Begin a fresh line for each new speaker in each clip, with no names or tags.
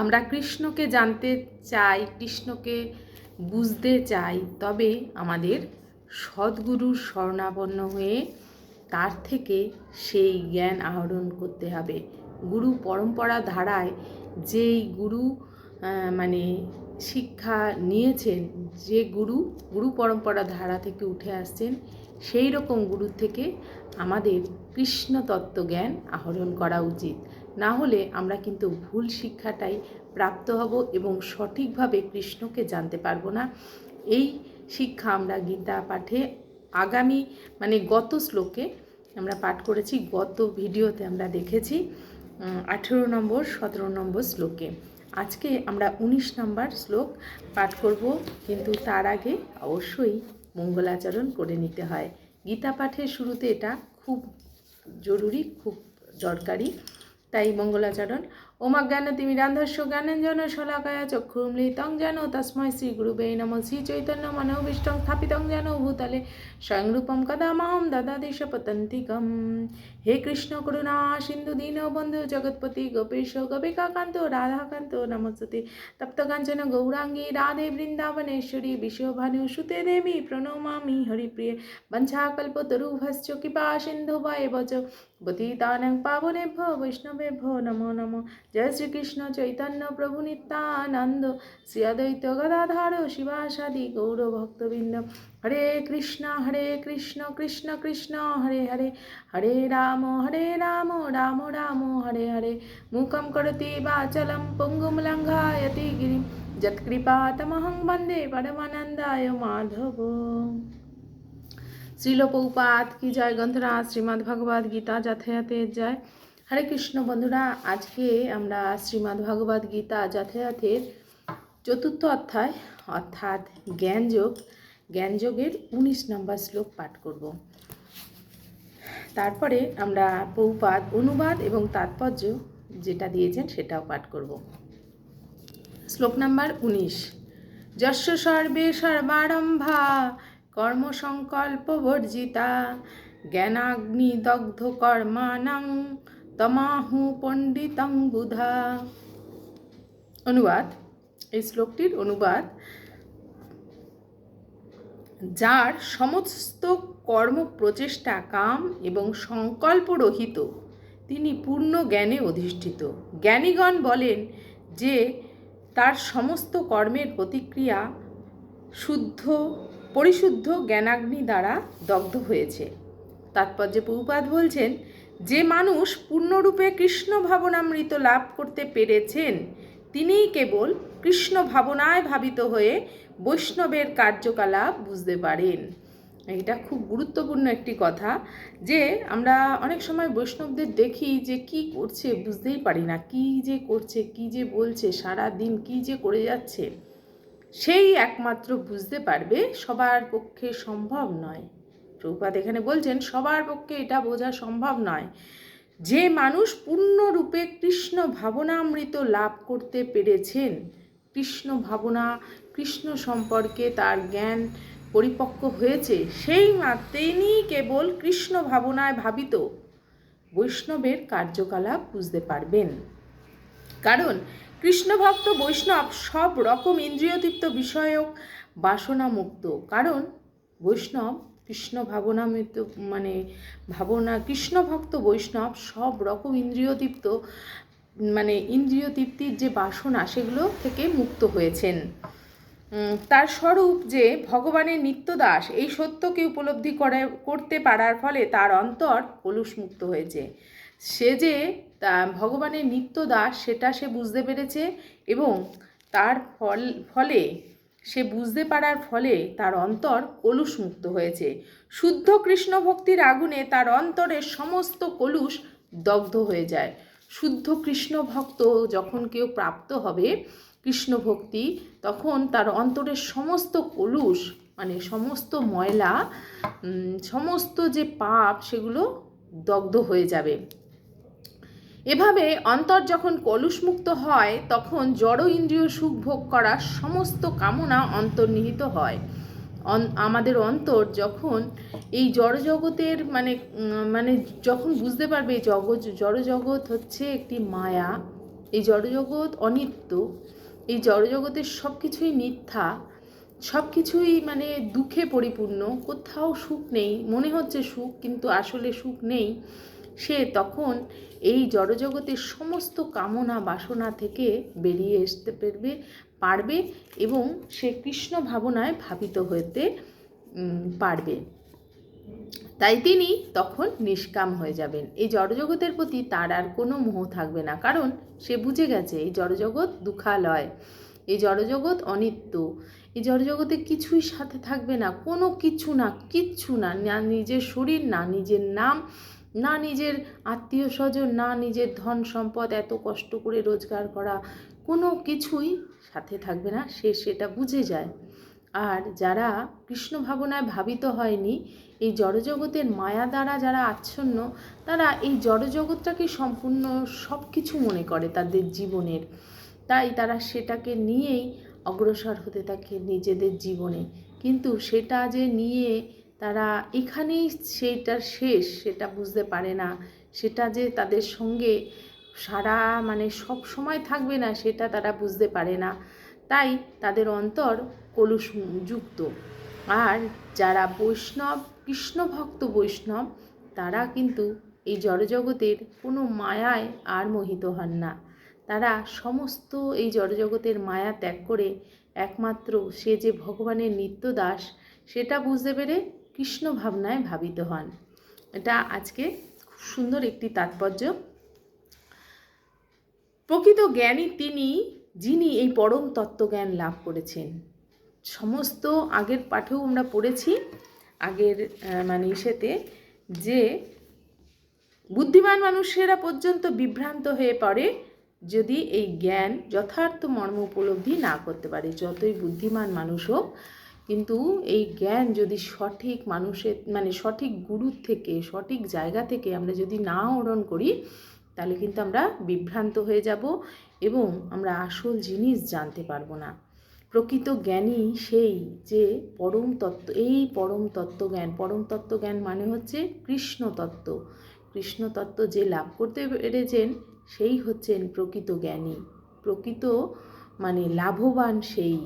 আমরা কৃষ্ণকে জানতে চাই কৃষ্ণকে বুঝতে চাই তবে আমাদের সদ্গুরু স্বর্ণাপন্ন হয়ে তার থেকে সেই জ্ঞান আহরণ করতে হবে গুরু পরম্পরা ধারায় যেই গুরু মানে শিক্ষা নিয়েছেন যে গুরু গুরু পরম্পরা ধারা থেকে উঠে আসছেন সেই রকম গুরু থেকে আমাদের কৃষ্ণ তত্ত্ব জ্ঞান আহরণ করা উচিত না হলে আমরা কিন্তু ভুল শিক্ষাটাই প্রাপ্ত হব এবং সঠিকভাবে কৃষ্ণকে জানতে পারবো না এই শিক্ষা আমরা গীতা পাঠে আগামী মানে গত শ্লোকে আমরা পাঠ করেছি গত ভিডিওতে আমরা দেখেছি আঠেরো নম্বর সতেরো নম্বর শ্লোকে আজকে আমরা উনিশ নম্বর শ্লোক পাঠ করব কিন্তু তার আগে অবশ্যই মঙ্গলাচরণ করে নিতে হয় গীতা পাঠের শুরুতে এটা খুব জরুরি খুব দরকারি তাই মঙ্গলাচরণ ওমাজ্ঞানতি মিরান্ধস্য জ্ঞানেঞ্জন শলাকায়া চক্ষুমৃতং যেন তস্ময় শ্রী শ্রীগুরুবে নম শ্রী চৈতন্য মনোভীষ্টং স্থাপিত যেন ভূতলে স্বয়ং রূপম কদামাহম দেশ পতন্তিকম হে কৃষ্ণ করুণা সিন্ধু দীন বন্ধু জগৎপতি গোপীশ গোপিকাকান্ত রাধাকান্ত নমস্তে কাঞ্চন গৌরাঙ্গী রাধে বৃন্দাবনেশ্বরী বিশ্বভানু সুতে দেবী প্রণমামি হরিপ্রিয়ে বঞ্ছাকল্পতরুভশ্চ কৃপা সিন্ধু বা এবচ বতীতানং পাবনেভ্য বৈষ্ণবেভ্য নমো নমো জয় শ্রীকৃষ্ণ চৈতন্য প্রভু নিত্যানন্দ শ্রী অদ্বৈত গদাধর শিবাসাদি গৌরভক্তবৃন্দ হরে কৃষ্ণ হরে কৃষ্ণ কৃষ্ণ কৃষ্ণ হরে হরে হরে রাম হরে রাম রাম রাম হরে হরে মুখম করতি বাচলম পুঙ্গুম লঙ্ঘায়তি গিরি যৎকৃপা তমহং বন্দে পরমানন্দায় মাধব শ্রীল পৌপাত কি জয় গ্রন্থরা শ্রীমদ্ভগবদ্ গীতা যথাযথের জয় হরে কৃষ্ণ বন্ধুরা আজকে আমরা শ্রীমদ্ ভগবদ্ গীতা যথাযথের চতুর্থ অধ্যায় অর্থাৎ জ্ঞানযোগ জ্ঞানযোগের উনিশ নম্বর শ্লোক পাঠ করব তারপরে আমরা পৌপাত অনুবাদ এবং তাৎপর্য যেটা দিয়েছেন সেটাও পাঠ করব শ্লোক নাম্বার উনিশ যশ সর্বে সর্বারম্ভা কর্মসংকল্প বর্জিতা জ্ঞানাগ্নিদগ্ধ কর্মাণং তমাহু পণ্ডিতং বুধা অনুবাদ এই শ্লোকটির অনুবাদ যার সমস্ত কর্ম প্রচেষ্টা কাম এবং সংকল্প রহিত তিনি পূর্ণ জ্ঞানে অধিষ্ঠিত জ্ঞানীগণ বলেন যে তার সমস্ত কর্মের প্রতিক্রিয়া শুদ্ধ পরিশুদ্ধ জ্ঞানাগ্নি দ্বারা দগ্ধ হয়েছে তাৎপর্যে প্রভুপাত বলছেন যে মানুষ পূর্ণরূপে কৃষ্ণ ভাবনামৃত লাভ করতে পেরেছেন তিনিই কেবল কৃষ্ণ ভাবনায় ভাবিত হয়ে বৈষ্ণবের কার্যকলাপ বুঝতে পারেন এটা খুব গুরুত্বপূর্ণ একটি কথা যে আমরা অনেক সময় বৈষ্ণবদের দেখি যে কি করছে বুঝতেই পারি না কি যে করছে কি যে বলছে সারা দিন কি যে করে যাচ্ছে সেই একমাত্র বুঝতে পারবে সবার পক্ষে সম্ভব নয় প্রভুপাত এখানে বলছেন সবার পক্ষে এটা বোঝা সম্ভব নয় যে মানুষ পূর্ণরূপে কৃষ্ণ ভাবনামৃত লাভ করতে পেরেছেন কৃষ্ণ ভাবনা কৃষ্ণ সম্পর্কে তার জ্ঞান পরিপক্ক হয়েছে সেই তিনি কেবল কৃষ্ণ ভাবনায় ভাবিত বৈষ্ণবের কার্যকলাপ বুঝতে পারবেন কারণ কৃষ্ণভক্ত বৈষ্ণব সব রকম ইন্দ্রিয়তৃপ্ত বিষয়ক বাসনামুক্ত কারণ বৈষ্ণব কৃষ্ণ ভাবনামৃত মানে ভাবনা কৃষ্ণভক্ত বৈষ্ণব সব রকম ইন্দ্রিয় তৃপ্ত মানে ইন্দ্রিয় তৃপ্তির যে বাসনা সেগুলো থেকে মুক্ত হয়েছেন তার স্বরূপ যে ভগবানের নিত্যদাস এই সত্যকে উপলব্ধি করে করতে পারার ফলে তার অন্তর মুক্ত হয়েছে সে যে তা ভগবানের নিত্যদাস সেটা সে বুঝতে পেরেছে এবং তার ফল ফলে সে বুঝতে পারার ফলে তার অন্তর মুক্ত হয়েছে শুদ্ধ কৃষ্ণ ভক্তির আগুনে তার অন্তরের সমস্ত কলুষ দগ্ধ হয়ে যায় শুদ্ধ কৃষ্ণ ভক্ত যখন কেউ প্রাপ্ত হবে কৃষ্ণ ভক্তি তখন তার অন্তরের সমস্ত কলুষ মানে সমস্ত ময়লা সমস্ত যে পাপ সেগুলো দগ্ধ হয়ে যাবে এভাবে অন্তর যখন কলুষমুক্ত হয় তখন জড় ইন্দ্রিয় সুখ ভোগ করার সমস্ত কামনা অন্তর্নিহিত হয় আমাদের অন্তর যখন এই জড়জগতের মানে মানে যখন বুঝতে পারবে এই জগৎ জড়জগৎ হচ্ছে একটি মায়া এই জড়জগৎ অনিত্য এই জড়জগতের সব কিছুই মিথ্যা সব কিছুই মানে দুঃখে পরিপূর্ণ কোথাও সুখ নেই মনে হচ্ছে সুখ কিন্তু আসলে সুখ নেই সে তখন এই জড়জগতের সমস্ত কামনা বাসনা থেকে বেরিয়ে আসতে পারবে পারবে এবং সে কৃষ্ণ ভাবনায় ভাবিত হতে পারবে তাই তিনি তখন নিষ্কাম হয়ে যাবেন এই জড়জগতের প্রতি তার আর কোনো মোহ থাকবে না কারণ সে বুঝে গেছে এই জড়জগৎ দুঃখালয় এই জড়জগৎ অনিত্য এই জড়জগতে কিছুই সাথে থাকবে না কোনো কিছু না কিচ্ছু না না নিজের শরীর না নিজের নাম না নিজের আত্মীয় স্বজন না নিজের ধন সম্পদ এত কষ্ট করে রোজগার করা কোনো কিছুই সাথে থাকবে না সে সেটা বুঝে যায় আর যারা কৃষ্ণ ভাবনায় ভাবিত হয়নি এই জড়জগতের মায়া দ্বারা যারা আচ্ছন্ন তারা এই জড়জগৎটাকে সম্পূর্ণ সব কিছু মনে করে তাদের জীবনের তাই তারা সেটাকে নিয়েই অগ্রসর হতে থাকে নিজেদের জীবনে কিন্তু সেটা যে নিয়ে তারা এখানেই সেইটার শেষ সেটা বুঝতে পারে না সেটা যে তাদের সঙ্গে সারা মানে সব সময় থাকবে না সেটা তারা বুঝতে পারে না তাই তাদের অন্তর কলুষযুক্ত আর যারা বৈষ্ণব কৃষ্ণভক্ত বৈষ্ণব তারা কিন্তু এই জড়জগতের কোনো মায়ায় আর মোহিত হন না তারা সমস্ত এই জড়জগতের মায়া ত্যাগ করে একমাত্র সে যে ভগবানের নিত্য দাস সেটা বুঝতে পেরে কৃষ্ণ ভাবনায় ভাবিত হন এটা আজকে খুব সুন্দর একটি তাৎপর্য প্রকৃত জ্ঞানী তিনি যিনি এই পরম তত্ত্বজ্ঞান লাভ করেছেন সমস্ত আগের পাঠেও আমরা পড়েছি আগের মানে ইসেতে যে বুদ্ধিমান মানুষেরা পর্যন্ত বিভ্রান্ত হয়ে পড়ে যদি এই জ্ঞান যথার্থ মর্ম উপলব্ধি না করতে পারে যতই বুদ্ধিমান মানুষ হোক কিন্তু এই জ্ঞান যদি সঠিক মানুষের মানে সঠিক গুরুর থেকে সঠিক জায়গা থেকে আমরা যদি না আহরণ করি তাহলে কিন্তু আমরা বিভ্রান্ত হয়ে যাব এবং আমরা আসল জিনিস জানতে পারবো না প্রকৃত জ্ঞানী সেই যে পরম তত্ত্ব এই পরম তত্ত্ব জ্ঞান পরম তত্ত্ব জ্ঞান মানে হচ্ছে কৃষ্ণ তত্ত্ব কৃষ্ণ তত্ত্ব যে লাভ করতে পেরেছেন সেই হচ্ছেন প্রকৃত জ্ঞানী প্রকৃত মানে লাভবান সেই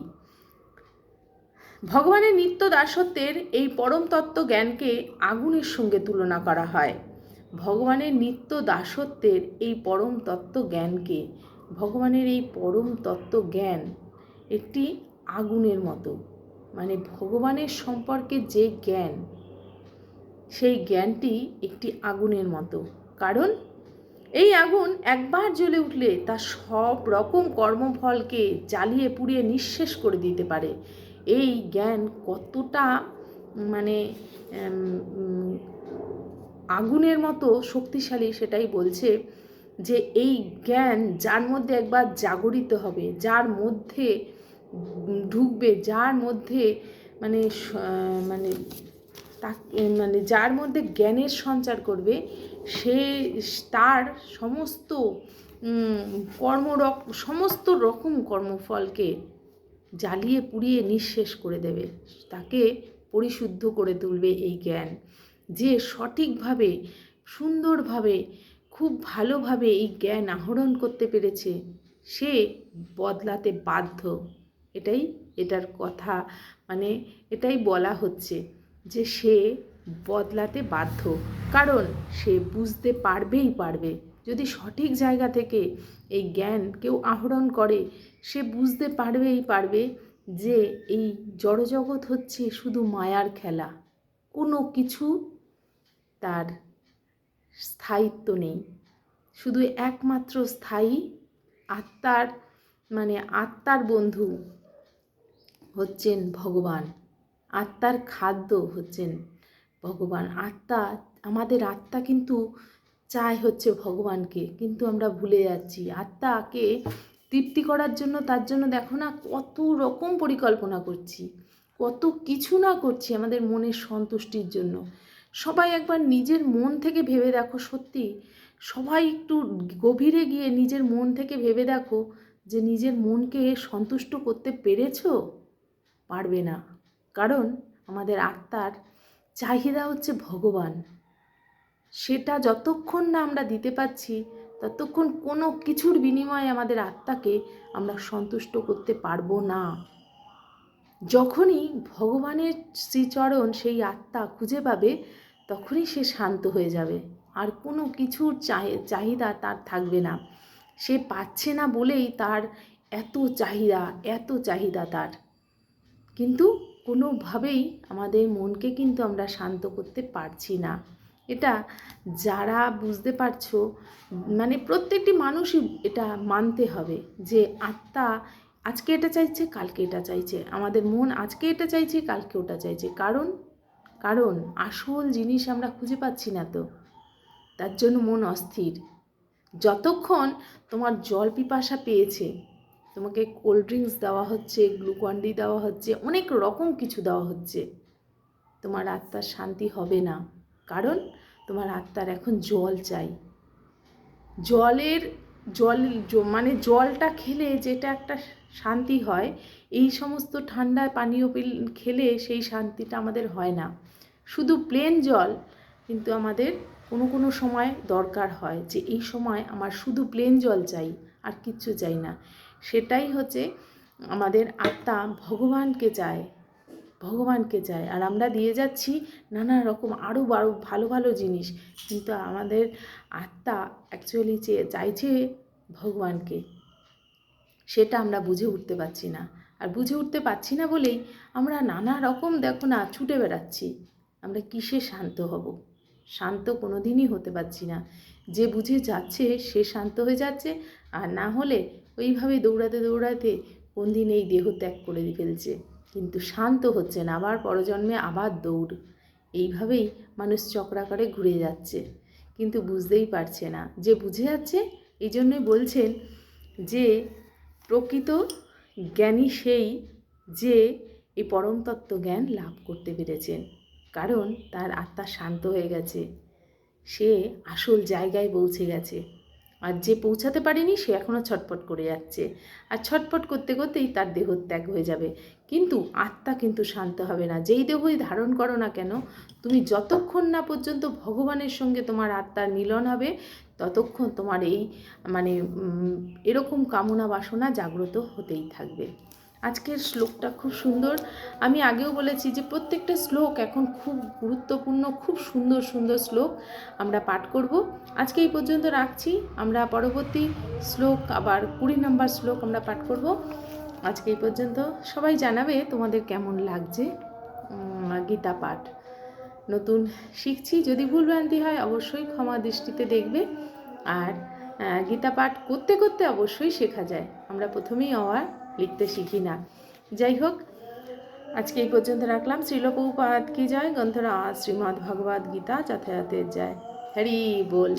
ভগবানের নিত্য দাসত্বের এই পরম তত্ত্ব জ্ঞানকে আগুনের সঙ্গে তুলনা করা হয় ভগবানের নিত্য দাসত্বের এই পরম তত্ত্ব জ্ঞানকে ভগবানের এই পরম তত্ত্ব জ্ঞান একটি আগুনের মতো মানে ভগবানের সম্পর্কে যে জ্ঞান সেই জ্ঞানটি একটি আগুনের মতো কারণ এই আগুন একবার জ্বলে উঠলে তা সব রকম কর্মফলকে জ্বালিয়ে পুড়িয়ে নিঃশেষ করে দিতে পারে এই জ্ঞান কতটা মানে আগুনের মতো শক্তিশালী সেটাই বলছে যে এই জ্ঞান যার মধ্যে একবার জাগরিত হবে যার মধ্যে ঢুকবে যার মধ্যে মানে মানে মানে যার মধ্যে জ্ঞানের সঞ্চার করবে সে তার সমস্ত কর্মরক সমস্ত রকম কর্মফলকে জ্বালিয়ে পুড়িয়ে নিঃশেষ করে দেবে তাকে পরিশুদ্ধ করে তুলবে এই জ্ঞান যে সঠিকভাবে সুন্দরভাবে খুব ভালোভাবে এই জ্ঞান আহরণ করতে পেরেছে সে বদলাতে বাধ্য এটাই এটার কথা মানে এটাই বলা হচ্ছে যে সে বদলাতে বাধ্য কারণ সে বুঝতে পারবেই পারবে যদি সঠিক জায়গা থেকে এই জ্ঞান কেউ আহরণ করে সে বুঝতে পারবেই পারবে যে এই জড়জগৎ হচ্ছে শুধু মায়ার খেলা কোনো কিছু তার স্থায়িত্ব নেই শুধু একমাত্র স্থায়ী আত্মার মানে আত্মার বন্ধু হচ্ছেন ভগবান আত্মার খাদ্য হচ্ছেন ভগবান আত্মা আমাদের আত্মা কিন্তু চাই হচ্ছে ভগবানকে কিন্তু আমরা ভুলে যাচ্ছি আত্মাকে তৃপ্তি করার জন্য তার জন্য দেখো না কত রকম পরিকল্পনা করছি কত কিছু না করছি আমাদের মনের সন্তুষ্টির জন্য সবাই একবার নিজের মন থেকে ভেবে দেখো সত্যি সবাই একটু গভীরে গিয়ে নিজের মন থেকে ভেবে দেখো যে নিজের মনকে সন্তুষ্ট করতে পেরেছ পারবে না কারণ আমাদের আত্মার চাহিদা হচ্ছে ভগবান সেটা যতক্ষণ না আমরা দিতে পারছি ততক্ষণ কোনো কিছুর বিনিময়ে আমাদের আত্মাকে আমরা সন্তুষ্ট করতে পারবো না যখনই ভগবানের শ্রীচরণ সেই আত্মা খুঁজে পাবে তখনই সে শান্ত হয়ে যাবে আর কোনো কিছুর চাহিদা তার থাকবে না সে পাচ্ছে না বলেই তার এত চাহিদা এত চাহিদা তার কিন্তু কোনোভাবেই আমাদের মনকে কিন্তু আমরা শান্ত করতে পারছি না এটা যারা বুঝতে পারছো মানে প্রত্যেকটি মানুষই এটা মানতে হবে যে আত্মা আজকে এটা চাইছে কালকে এটা চাইছে আমাদের মন আজকে এটা চাইছে কালকে ওটা চাইছে কারণ কারণ আসল জিনিস আমরা খুঁজে পাচ্ছি না তো তার জন্য মন অস্থির যতক্ষণ তোমার জল পিপাসা পেয়েছে তোমাকে কোল্ড ড্রিঙ্কস দেওয়া হচ্ছে গ্লুকন ডি দেওয়া হচ্ছে অনেক রকম কিছু দেওয়া হচ্ছে তোমার আত্মার শান্তি হবে না কারণ তোমার আত্মার এখন জল চাই জলের জল মানে জলটা খেলে যেটা একটা শান্তি হয় এই সমস্ত ঠান্ডা পানীয় খেলে সেই শান্তিটা আমাদের হয় না শুধু প্লেন জল কিন্তু আমাদের কোনো কোনো সময় দরকার হয় যে এই সময় আমার শুধু প্লেন জল চাই আর কিচ্ছু চাই না সেটাই হচ্ছে আমাদের আত্মা ভগবানকে চায় ভগবানকে চাই আর আমরা দিয়ে যাচ্ছি নানা রকম আরও বারো ভালো ভালো জিনিস কিন্তু আমাদের আত্মা অ্যাকচুয়ালি চেয়ে চাইছে ভগবানকে সেটা আমরা বুঝে উঠতে পারছি না আর বুঝে উঠতে পারছি না বলেই আমরা নানা রকম দেখো না ছুটে বেড়াচ্ছি আমরা কিসে শান্ত হব শান্ত কোনো দিনই হতে পারছি না যে বুঝে যাচ্ছে সে শান্ত হয়ে যাচ্ছে আর না হলে ওইভাবে দৌড়াতে দৌড়াতে কোন দিন এই দেহ ত্যাগ করে ফেলছে কিন্তু শান্ত হচ্ছে না আবার পরজন্মে আবার দৌড় এইভাবেই মানুষ চক্রাকারে ঘুরে যাচ্ছে কিন্তু বুঝতেই পারছে না যে বুঝে যাচ্ছে এই জন্যই বলছেন যে প্রকৃত জ্ঞানী সেই যে এই পরমতত্ত্ব জ্ঞান লাভ করতে পেরেছেন কারণ তার আত্মা শান্ত হয়ে গেছে সে আসল জায়গায় পৌঁছে গেছে আর যে পৌঁছাতে পারেনি সে এখনও ছটপট করে যাচ্ছে আর ছটপট করতে করতেই তার দেহত্যাগ হয়ে যাবে কিন্তু আত্মা কিন্তু শান্ত হবে না যেই দেহই ধারণ করো না কেন তুমি যতক্ষণ না পর্যন্ত ভগবানের সঙ্গে তোমার আত্মার মিলন হবে ততক্ষণ তোমার এই মানে এরকম কামনা বাসনা জাগ্রত হতেই থাকবে আজকের শ্লোকটা খুব সুন্দর আমি আগেও বলেছি যে প্রত্যেকটা শ্লোক এখন খুব গুরুত্বপূর্ণ খুব সুন্দর সুন্দর শ্লোক আমরা পাঠ করব আজকে এই পর্যন্ত রাখছি আমরা পরবর্তী শ্লোক আবার কুড়ি নম্বর শ্লোক আমরা পাঠ করব আজকে এই পর্যন্ত সবাই জানাবে তোমাদের কেমন লাগছে গীতা পাঠ নতুন শিখছি যদি ভুলভ্রান্তি হয় অবশ্যই ক্ষমা দৃষ্টিতে দেখবে আর গীতা পাঠ করতে করতে অবশ্যই শেখা যায় আমরা প্রথমেই অওয়ার লিখতে শিখি না যাই হোক আজকে এই পর্যন্ত রাখলাম শ্রীলোকপাত কি যায় গ্রন্থরা শ্রীমদ্ ভগবদ্ গীতা যথাযথের যায় হরি বল